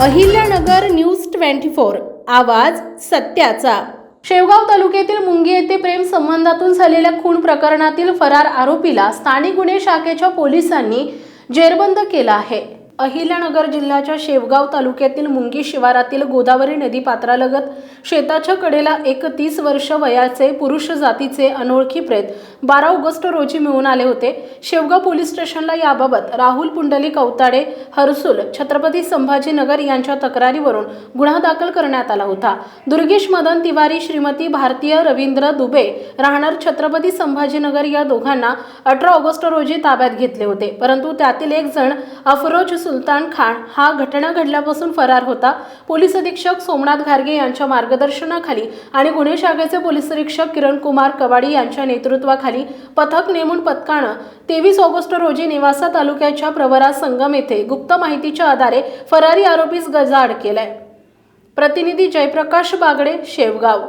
Ahilyanagar news twenty four आवाज सत्याचा. शेवगाव तालुक्यातील मुंगी येथे प्रेम संबंधातून झालेल्या खून प्रकरणातील फरार आरोपीला स्थानिक गुन्हे शाखेच्या पोलिसांनी जेरबंद केला आहे. अहिल्यानगर जिल्ह्याच्या शेवगाव तालुक्यातील मुंगी शिवारातील गोदावरी नदी पात्रालगत शेताच्या कडेला एक तीस वर्ष वयाचे पुरुष जातीचे अनोळखी प्रेत बारा ऑगस्ट रोजी मिळून आले होते. शेवगाव पोलीस स्टेशनला याबाबत राहुल पुंडलिक कवताडे हरसूल छत्रपती संभाजीनगर यांच्या तक्रारीवरून गुन्हा दाखल करण्यात आला होता. दुर्गेश मदन तिवारी श्रीमती भारतीय रवींद्र दुबे राहणार छत्रपती संभाजीनगर या दोघांना अठरा ऑगस्ट रोजी ताब्यात घेतले होते. परंतु त्यातील एक जण अफरोज सुलतान खान हा घटना घडल्यापासून फरार होता. पोलीस अधीक्षक सोमनाथ घारगे यांच्या मार्गदर्शनाखाली आणि गुन्हे शाखेचे पोलीस निरीक्षक किरण कुमार कवाडी यांच्या नेतृत्वाखाली पथक नेमून पथकानं तेवीस ऑगस्ट रोजी निवासा तालुक्याच्या प्रवरा संगम येथे गुप्त माहितीच्या आधारे फरारी आरोपीस गजाआड केलाय. प्रतिनिधी जयप्रकाश बागडे शेवगाव.